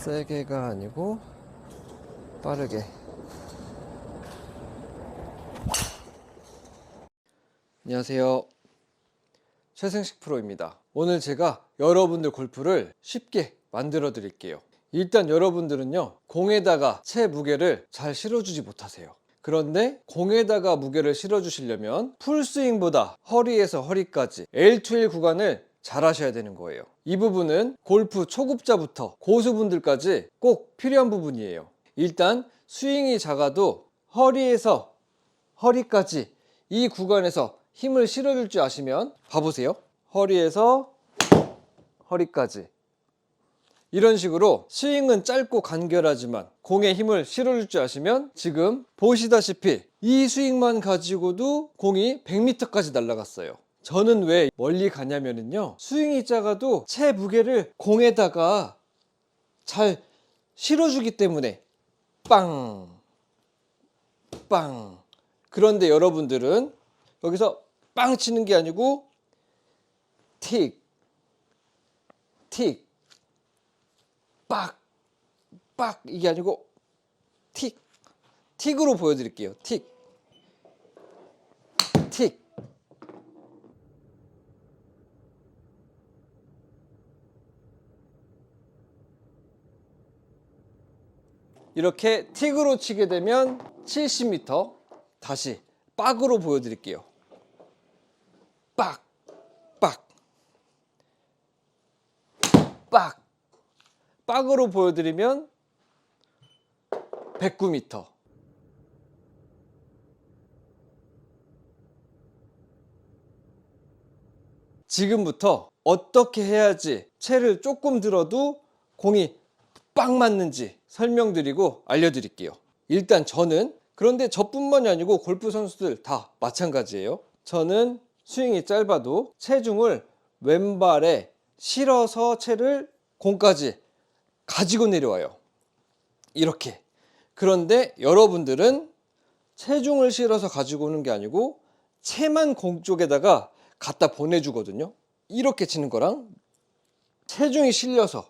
세게가 아니고 빠르게. 안녕하세요. 최승식 프로입니다. 오늘 제가 여러분들 골프를 쉽게 만들어 드릴게요. 일단 여러분들은요, 공에다가 채 무게를 잘 실어주지 못하세요. 그런데 공에다가 무게를 실어주시려면 풀스윙보다 허리에서 허리까지 L2L 구간을 잘 하셔야 되는 거예요. 이 부분은 골프 초급자부터 고수분들까지 꼭 필요한 부분이에요. 일단 스윙이 작아도 허리에서 허리까지 이 구간에서 힘을 실어줄 줄 아시면 봐보세요. 허리에서 허리까지 이런 식으로 스윙은 짧고 간결하지만 공에 힘을 실어줄 줄 아시면 지금 보시다시피 이 스윙만 가지고도 공이 100m까지 날아갔어요. 저는 왜 멀리 가냐면요. 스윙이 작아도 채 무게를 공에다가 잘 실어주기 때문에 빵, 빵. 그런데 여러분들은 여기서 빵 치는 게 아니고 틱, 틱, 빡, 빡 이게 아니고 틱, 틱으로 보여드릴게요. 틱, 틱. 이렇게 틱으로 치게 되면 70m 다시 빡으로 보여드릴게요. 빡, 빡, 빡. 빡으로 보여드리면 109m. 지금부터 어떻게 해야지 채를 조금 들어도 공이 빡 맞는지 설명드리고 알려드릴게요. 일단 저는 그런데 저뿐만이 아니고 골프 선수들 다 마찬가지예요. 저는 스윙이 짧아도 체중을 왼발에 실어서 채를 공까지 가지고 내려와요. 이렇게. 그런데 여러분들은 체중을 실어서 가지고 오는 게 아니고 채만 공 쪽에다가 갖다 보내주거든요. 이렇게 치는 거랑 체중이 실려서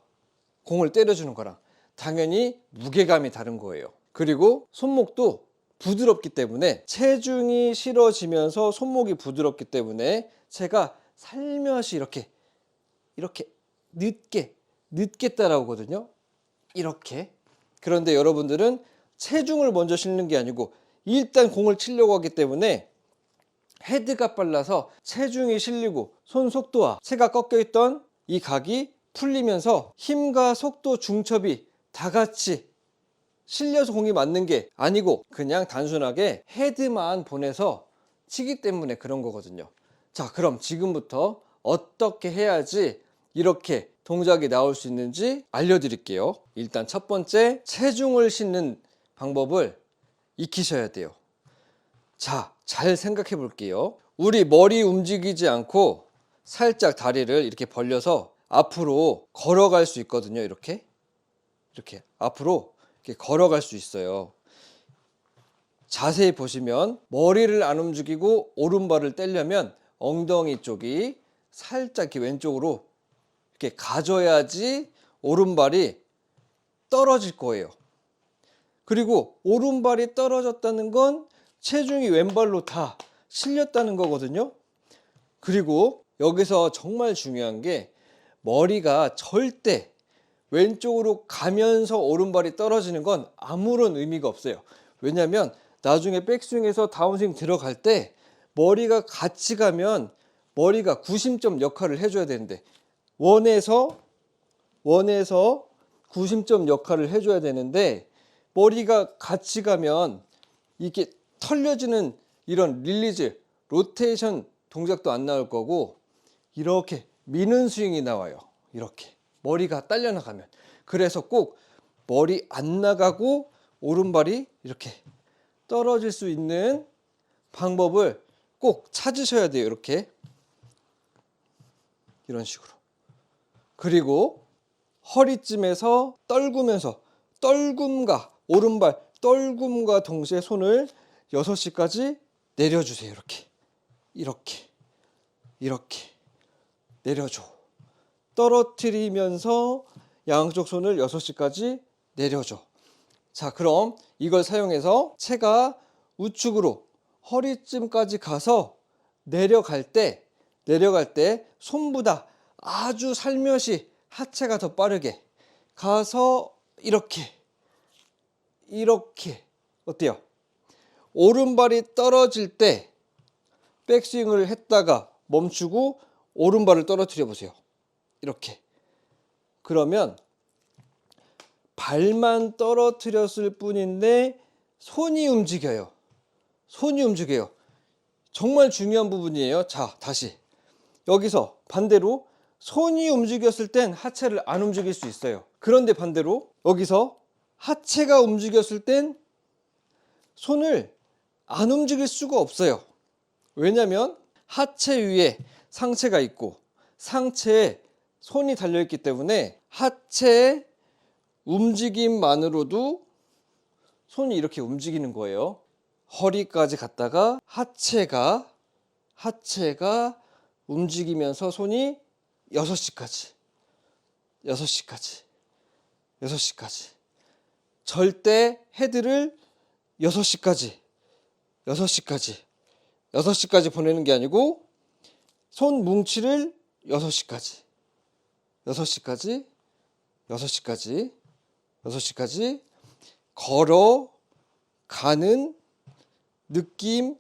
공을 때려주는 거랑 당연히 무게감이 다른 거예요. 그리고 손목도 부드럽기 때문에 체중이 실어지면서 손목이 부드럽기 때문에 채가 살며시 이렇게 이렇게 늦게 늦게 따라오거든요. 이렇게. 그런데 여러분들은 체중을 먼저 실는 게 아니고 일단 공을 치려고 하기 때문에 헤드가 빨라서 체중이 실리고 손 속도와 채가 꺾여 있던 이 각이 풀리면서 힘과 속도 중첩이 다 같이 실려서 공이 맞는 게 아니고 그냥 단순하게 헤드만 보내서 치기 때문에 그런 거거든요. 자, 그럼 지금부터 어떻게 해야지 이렇게 동작이 나올 수 있는지 알려드릴게요. 일단 첫 번째, 체중을 싣는 방법을 익히셔야 돼요. 자, 잘 생각해 볼게요. 우리 머리 움직이지 않고 살짝 다리를 이렇게 벌려서 앞으로 걸어갈 수 있거든요. 이렇게. 이렇게 앞으로 이렇게 걸어갈 수 있어요. 자세히 보시면 머리를 안 움직이고 오른발을 떼려면 엉덩이 쪽이 살짝 이렇게 왼쪽으로 이렇게 가져야지 오른발이 떨어질 거예요. 그리고 오른발이 떨어졌다는 건 체중이 왼발로 다 실렸다는 거거든요. 그리고 여기서 정말 중요한 게 머리가 절대 왼쪽으로 가면서 오른발이 떨어지는 건 아무런 의미가 없어요. 왜냐하면 나중에 백스윙에서 다운스윙 들어갈 때 머리가 같이 가면 머리가 구심점 역할을 해줘야 되는데 원에서 원에서 구심점 역할을 해줘야 되는데 머리가 같이 가면 이게 털려지는 이런 릴리즈 로테이션 동작도 안 나올 거고 이렇게 미는 스윙이 나와요. 이렇게 머리가 딸려 나가면 그래서 꼭 머리 안 나가고 오른발이 이렇게 떨어질 수 있는 방법을 꼭 찾으셔야 돼요. 이렇게 이런 식으로 그리고 허리쯤에서 떨구면서 떨굼과 오른발 떨굼과 동시에 손을 6시까지 내려주세요. 이렇게 이렇게 이렇게 내려줘 떨어뜨리면서 양쪽 손을 6시까지 내려줘. 자, 그럼 이걸 사용해서 채가 우측으로 허리쯤까지 가서 내려갈 때, 내려갈 때 손보다 아주 살며시 하체가 더 빠르게 가서 이렇게, 이렇게. 어때요? 오른발이 떨어질 때 백스윙을 했다가 멈추고 오른발을 떨어뜨려 보세요. 이렇게. 그러면 발만 떨어뜨렸을 뿐인데 손이 움직여요. 손이 움직여요. 정말 중요한 부분이에요. 자, 다시. 여기서 반대로 손이 움직였을 땐 하체를 안 움직일 수 있어요. 그런데 반대로 여기서 하체가 움직였을 땐 손을 안 움직일 수가 없어요. 왜냐면 하체 위에 상체가 있고 상체에 손이 달려있기 때문에 하체의 움직임만으로도 손이 이렇게 움직이는 거예요. 허리까지 갔다가 하체가 하체가 움직이면서 손이 6시까지 6시까지 6시까지 절대 헤드를 6시까지 6시까지 6시까지 보내는 게 아니고 손 뭉치를 6시까지 6시까지 6시까지 6시까지 걸어 가는 느낌으로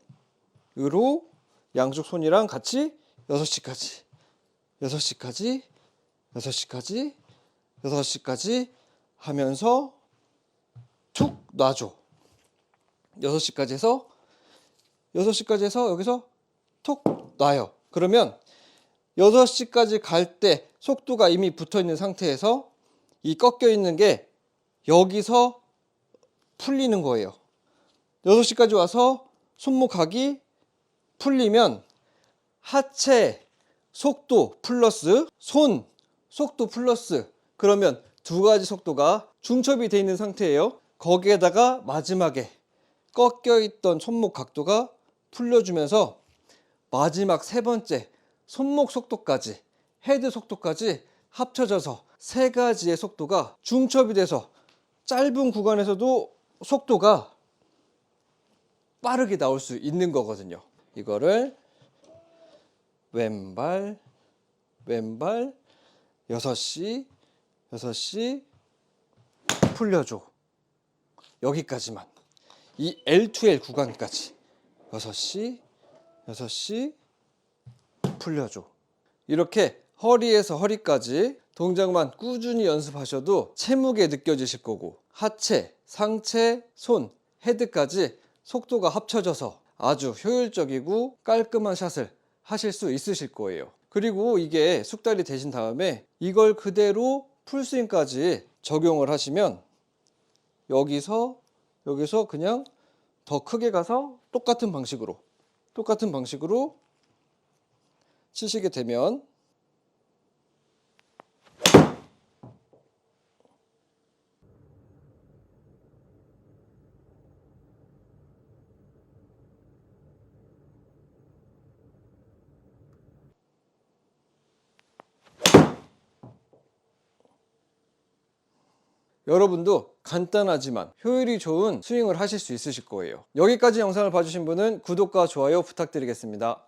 양쪽 손이랑 같이 6시까지 6시까지 6시까지 6시까지 하면서 툭 놔줘 6시까지 해서 6시까지 해서 여기서 톡 놔요. 그러면 6시까지 갈 때 속도가 이미 붙어 있는 상태에서 이 꺾여 있는 게 여기서 풀리는 거예요. 6시까지 와서 손목각이 풀리면 하체 속도 플러스 손 속도 플러스 그러면 두 가지 속도가 중첩이 돼 있는 상태예요. 거기에다가 마지막에 꺾여 있던 손목 각도가 풀려주면서 마지막 세 번째 손목 속도까지 헤드 속도까지 합쳐져서 세 가지의 속도가 중첩이 돼서 짧은 구간에서도 속도가 빠르게 나올 수 있는 거거든요. 이거를 왼발 왼발 6시 6시 풀려줘. 여기까지만. 이 L2L 구간까지 6시 6시 풀려줘. 이렇게 허리에서 허리까지 동작만 꾸준히 연습하셔도 채무게 느껴지실 거고 하체, 상체, 손, 헤드까지 속도가 합쳐져서 아주 효율적이고 깔끔한 샷을 하실 수 있으실 거예요. 그리고 이게 숙달이 되신 다음에 이걸 그대로 풀스윙까지 적용을 하시면 여기서 여기서 그냥 더 크게 가서 똑같은 방식으로 똑같은 방식으로 치시게 되면 여러분도 간단하지만 효율이 좋은 스윙을 하실 수 있으실 거예요. 여기까지 영상을 봐주신 분은 구독과 좋아요 부탁드리겠습니다.